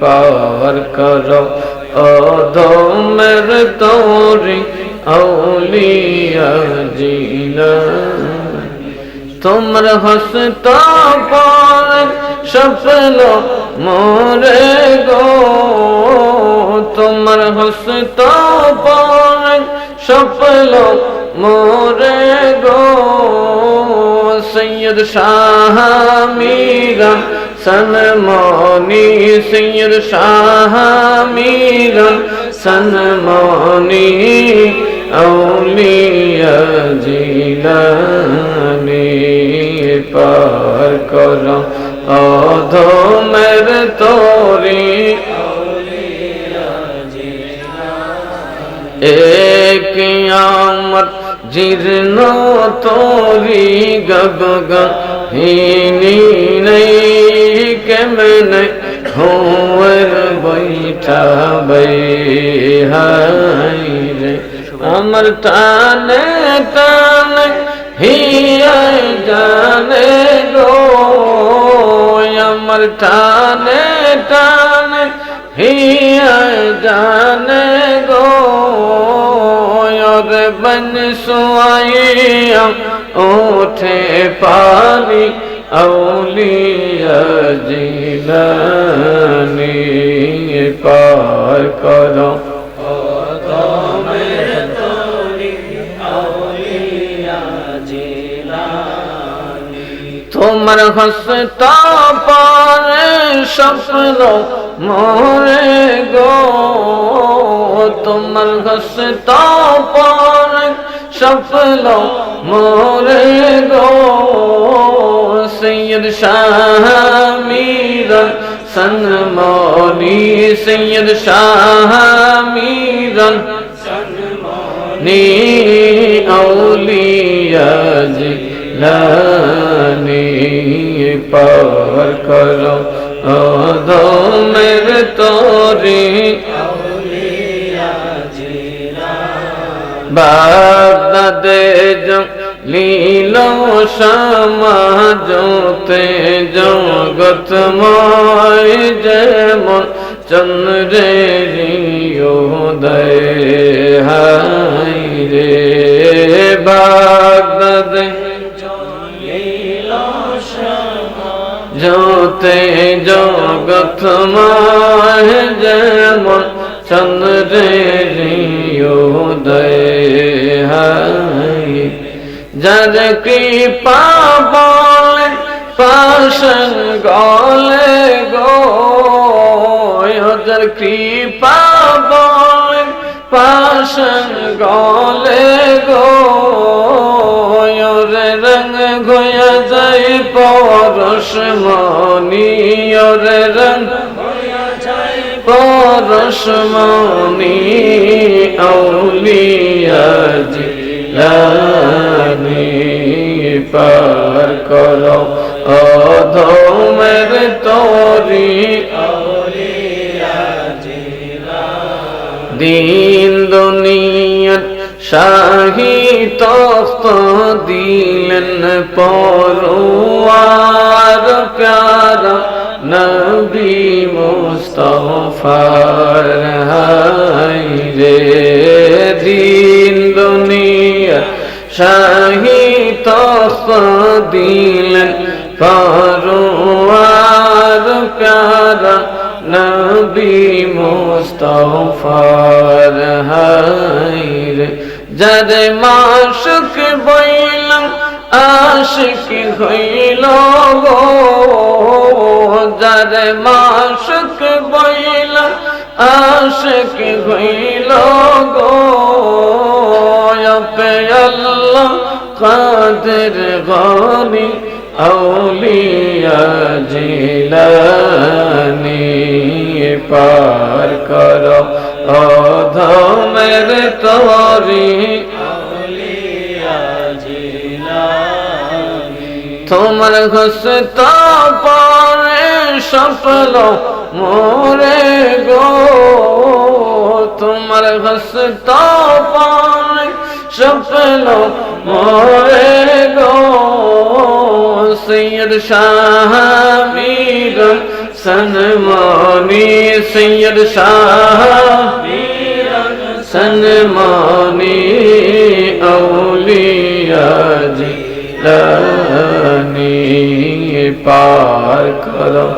পার করো। অদমের তোরি আউলিয়া জিনা। তোমর হসতা সফল মোরে গো। তোমার হসতা সফল মোরে গো। সৈয়দ শাহ মীরা সনমনি সৈয়দ শাহ মীরা সনমনি আউলিয়া জিলানি পার করো অধমের তোরি এক আমার জীর্ণ তোরি গগ হিনী নেই কেমন হোর বৈঠা বৈ হাই রে আমার টানে টানে হিয়া জানে গো আমার টানে টানে হিয়া জানে গো और बन सुआइया उठे पानी اولیاء جیلانی কর তোমার হস্তা পারে স্বপ্ন মোরে গো তোমার হস্তা পারে স্বপ্ন মোরে গো সৈয়দ শাহ মীরা সনমনি, সৈয়দ শাহ মীরা নি আউলিয়া জিলানি, পার করো অধমের তোরি। বাগদাদে লীল সমাজতে জগতময় যেমন চন্দ্রের উদয় হাই রে বাগদাদে জোতে জগতময় যেমন চন্দ্রের যার কৃপা বলে পাশন গলে গো। যার কৃপা বলে পাশন গলে গো। রঙ ঘোয়া যায় পরশ মনি রে রঙ পরশ মনি আউলিয়া জিলানি পার করো। অধমের তোরি দিন দুনিয়ার শাহী তস্ত দিলেন পরোয়ার প্যারা নবী মুস্তফার দুনিয়ার শাহী তস্ত দিলেন পরোয়ার প্যারা নবী মুস্তফার হাইর। যার মাসুক বইলাম আশিক হইল গো। যার মাসুক বইলাম আশিক হইল গো। কাদের গনি আউলিয়া জিলানি পার করো। অধমের তরি তোমার ঘসতা পারে সফল মোরে গো। তোমার ঘসতা পারে সফল মোরে গো সৈয়দ শাহ মীর সনমানি সৈয়দ শাহ সনমানি আউলিয়া জিলানি পার করো।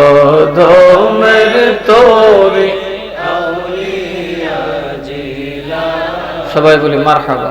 অধমের তোরে সবাই বলি মারহাবা।